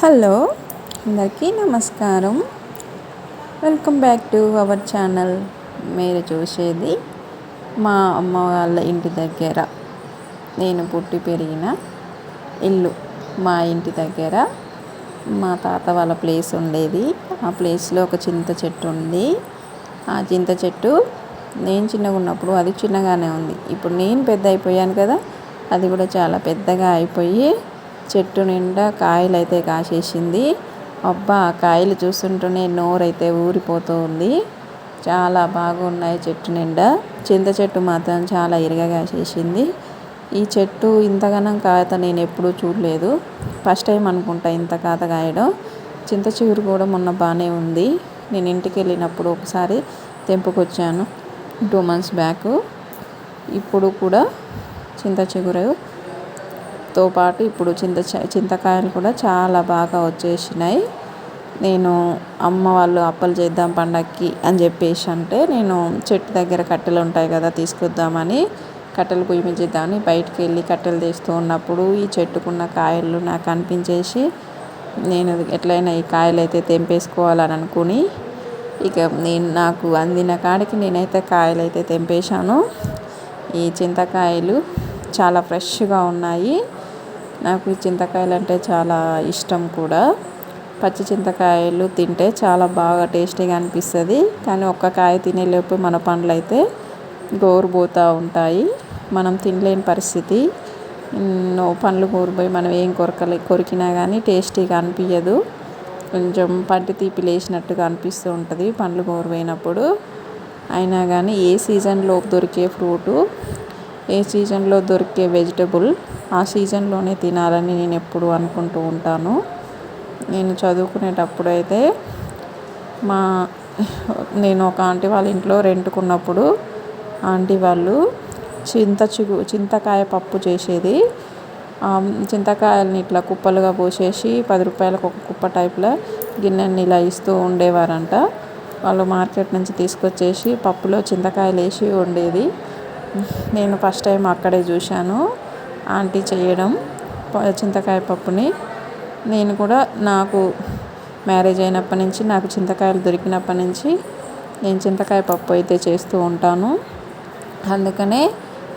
Hello అందరికీ నమస్కారం. Welcome back to our channel మీరు చూసేది మా అమ్మ వాళ్ళ ఇంటి దగ్గర. నేను పుట్టి పెరిగిన ఇల్లు మా ఇంటి దగ్గర. మా తాత వాళ్ళ ప్లేస్ ఉండేది. ఆ ప్లేస్లో ఒక చింత చెట్టు ఉంది. ఆ చింత చెట్టు నేను చిన్నగా ఉన్నప్పుడు అది చిన్నగానే ఉంది. ఇప్పుడు నేను పెద్ద అయిపోయాను కదా అది కూడా చాలా పెద్దగా అయిపోయి చెట్టు నిండా కాయలు అయితే కాసేసింది. అబ్బా కాయలు చూస్తుంటేనే నోరైతే ఊరిపోతూ ఉంది. చాలా బాగున్నాయి చెట్టు నిండా. చింత చెట్టు మాత్రం చాలా ఇరగా కాసేసింది. ఈ చెట్టు ఇంతగానం కాత నేను ఎప్పుడూ చూడలేదు. ఫస్ట్ టైం అనుకుంటా ఇంత కాత కాయడం. చింత చిగురు కూడా మొన్న బాగానే ఉంది. నేను ఇంటికి వెళ్ళినప్పుడు ఒకసారి తెంపుకొచ్చాను. Two months back. ఇప్పుడు కూడా చింత చిగురు. తో పాటు ఇప్పుడు చింత చింతకాయలు కూడా చాలా బాగా వచ్చేసినాయి. నేను అమ్మ వాళ్ళు అప్పలు చేద్దాం పండక్కి అని చెప్పేసి అంటే నేను చెట్టు దగ్గర కట్టెలు ఉంటాయి కదా తీసుకొద్దామని కట్టెలు పొయ్యి బయటికి వెళ్ళి కట్టెలు తీస్తూ ఉన్నప్పుడు ఈ చెట్టుకున్న కాయలు నాకు అనిపించేసి నేను ఎట్లయినా ఈ కాయలు అయితే తెంపేసుకోవాలని అనుకుని ఇక నేను నాకు అందిన కాడికి నేనైతే కాయలు అయితే తెంపేశాను. ఈ చింతకాయలు చాలా ఫ్రెష్గా ఉన్నాయి. నాకు చింతకాయలు అంటే చాలా ఇష్టం కూడా. పచ్చి చింతకాయలు తింటే చాలా బాగా టేస్టీగా అనిపిస్తుంది. కానీ ఒక్క కాయ తినేలోపు మన పండ్లు అయితే గోరుపోతూ ఉంటాయి. మనం తినలేని పరిస్థితి. పండ్లు గోరుపోయి మనం ఏం కొరకలే కొరికినా కానీ టేస్టీగా అనిపించదు కొంచెం పంటి తీపి లేచినట్టుగా అనిపిస్తూ ఉంటుంది పండ్లు గోరుపోయినప్పుడు అయినా కానీ ఏ సీజన్లో దొరికే ఫ్రూటు ఏ సీజన్లో దొరికే వెజిటబుల్ ఆ సీజన్లోనే తినాలని నేను ఎప్పుడు అనుకుంటూ ఉంటాను. నేను చదువుకునేటప్పుడు అయితే మా నేను ఒక ఆంటీ వాళ్ళ ఇంట్లో రెంట్కున్నప్పుడు ఆంటీ వాళ్ళు చింత చిగు చింతకాయ పప్పు చేసేది. చింతకాయలని ఇట్లా కుప్పలుగా పోసేసి పది రూపాయలకు ఒక కుప్ప టైప్లో గిన్నెని ఇలా ఇస్తూ ఉండేవారంట. వాళ్ళు మార్కెట్ నుంచి తీసుకొచ్చేసి పప్పులో చింతకాయలు వేసి వండేది. నేను ఫస్ట్ టైం అక్కడే చూశాను. ఆంటీ చేయడం చింతకాయ పప్పుని. నేను కూడా నాకు మ్యారేజ్ అయినప్పటి నుంచి నాకు చింతకాయలు దొరికినప్పటి నుంచి నేను చింతకాయ పప్పు అయితే చేస్తూ ఉంటాను. అందుకనే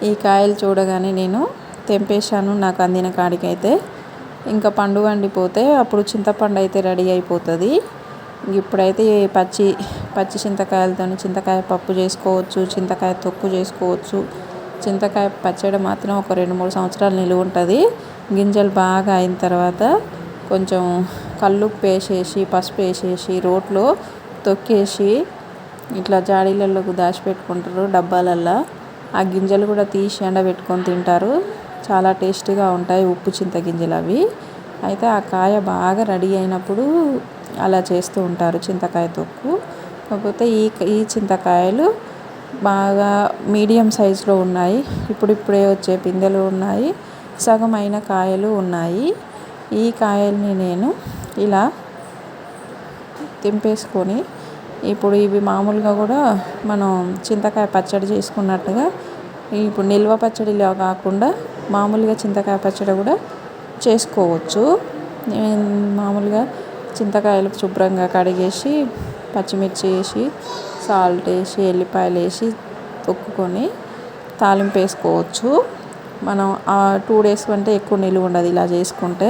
ఈ కాయలు చూడగానే నేను తెంపేశాను నాకు అందిన కాడికైతే. ఇంకా పండు వండిపోతే అప్పుడు చింతపండు అయితే రెడీ అయిపోతుంది. ఇప్పుడైతే పచ్చి పచ్చి చింతకాయలతో చింతకాయ పప్పు చేసుకోవచ్చు చింతకాయ తొక్కు చేసుకోవచ్చు. చింతకాయ పచ్చడి మాత్రం ఒక రెండు మూడు సంవత్సరాలు నిలువ ఉంటుంది. గింజలు బాగా అయిన తర్వాత కొంచెం కల్లుప్పు వేసేసి పసుపు వేసేసి రోట్లో తొక్కేసి ఇట్లా జాడీలలోకి దాచిపెట్టుకుంటారు డబ్బాలల్లో. ఆ గింజలు కూడా తీసి ఎండబెట్టుకొని తింటారు. చాలా టేస్టీగా ఉంటాయి ఉప్పు చింత గింజలు అవి. అయితే ఆ కాయ బాగా రెడీ అయినప్పుడు అలా చేస్తూ ఉంటారు చింతకాయ తొక్కు. కాకపోతే ఈ ఈ చింతకాయలు బాగా మీడియం సైజులో ఉన్నాయి. ఇప్పుడిప్పుడే వచ్చే పిందెలు ఉన్నాయి. సగం అయిన కాయలు ఉన్నాయి. ఈ కాయల్ని నేను ఇలా తెంపేసుకొని ఇప్పుడు ఇవి మామూలుగా కూడా మనం చింతకాయ పచ్చడి చేసుకున్నట్టుగా ఇప్పుడు నిల్వ పచ్చడిలా కాకుండా మామూలుగా చింతకాయ పచ్చడి కూడా చేసుకోవచ్చు. మామూలుగా చింతకాయలు శుభ్రంగా కడిగేసి పచ్చిమిర్చి వేసి సాల్ట్ వేసి ఎల్లిపాయలు వేసి తొక్కుకొని తాలింపు వేసుకోవచ్చు. మనం ఆ టూ డేస్ కంటే ఎక్కువ నిలువ ఉండదు ఇలా చేసుకుంటే.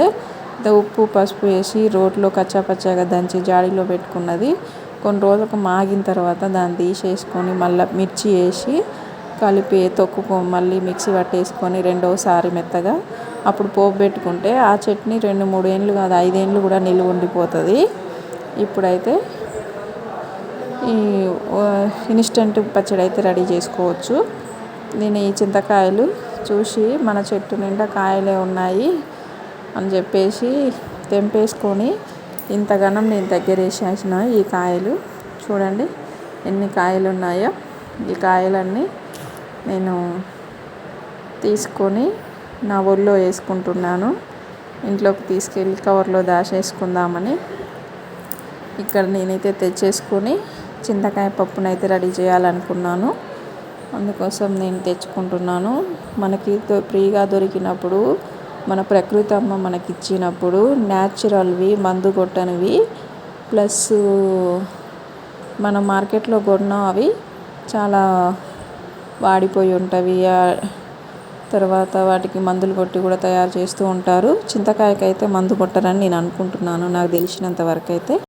ఉప్పు పసుపు వేసి రోట్లో కచ్చాపచ్చాగా దంచి జాడీలో పెట్టుకున్నది. కొన్ని రోజులకు మాగిన తర్వాత దాన్ని తీసేసుకొని మళ్ళీ మిర్చి వేసి కలిపి తొక్కుకో మళ్ళీ మిక్సీ పట్టేసుకొని రెండోసారి మెత్తగా అప్పుడు పోపు పెట్టుకుంటే ఆ చట్నీ రెండు మూడు ఏండ్లు కాదు ఐదేండ్లు కూడా నిలువ ఉండిపోతుంది. ఇప్పుడైతే ఈ ఇన్స్టెంట్ పచ్చడి అయితే రెడీ చేసుకోవచ్చు. నేను ఈ చింతకాయలు చూసి మన చెట్టు నిండా కాయలే ఉన్నాయి అని చెప్పేసి తెంపేసుకొని ఇంతగానం నేను దగ్గర వేసేసిన ఈ కాయలు. చూడండి ఎన్ని కాయలు ఉన్నాయో. ఈ కాయలన్నీ నేను తీసుకొని నా ఒళ్ళో వేసుకుంటున్నాను. ఇంట్లోకి తీసుకెళ్ళి కవర్లో దాచేసుకుందామని. ఇక్కడ నేనైతే తెచ్చేసుకొని చింతకాయ పప్పునైతే రెడీ చేయాలనుకున్నాను. అందుకోసం నేను తెచ్చుకుంటున్నాను. మనకి ఫ్రీగా దొరికినప్పుడు మన ప్రకృతి అమ్మ మనకి ఇచ్చినప్పుడు న్యాచురల్వి మందు కొట్టనివి ప్లస్ మనం మార్కెట్లో కొన్న అవి చాలా వాడిపోయి ఉంటవి. తర్వాత వాటికి మందులు కొట్టి కూడా తయారు చేస్తూ ఉంటారు. చింతకాయకైతే మందు కొట్టరని నేను అనుకుంటున్నాను. నాకు తెలిసినంత వరకు అయితే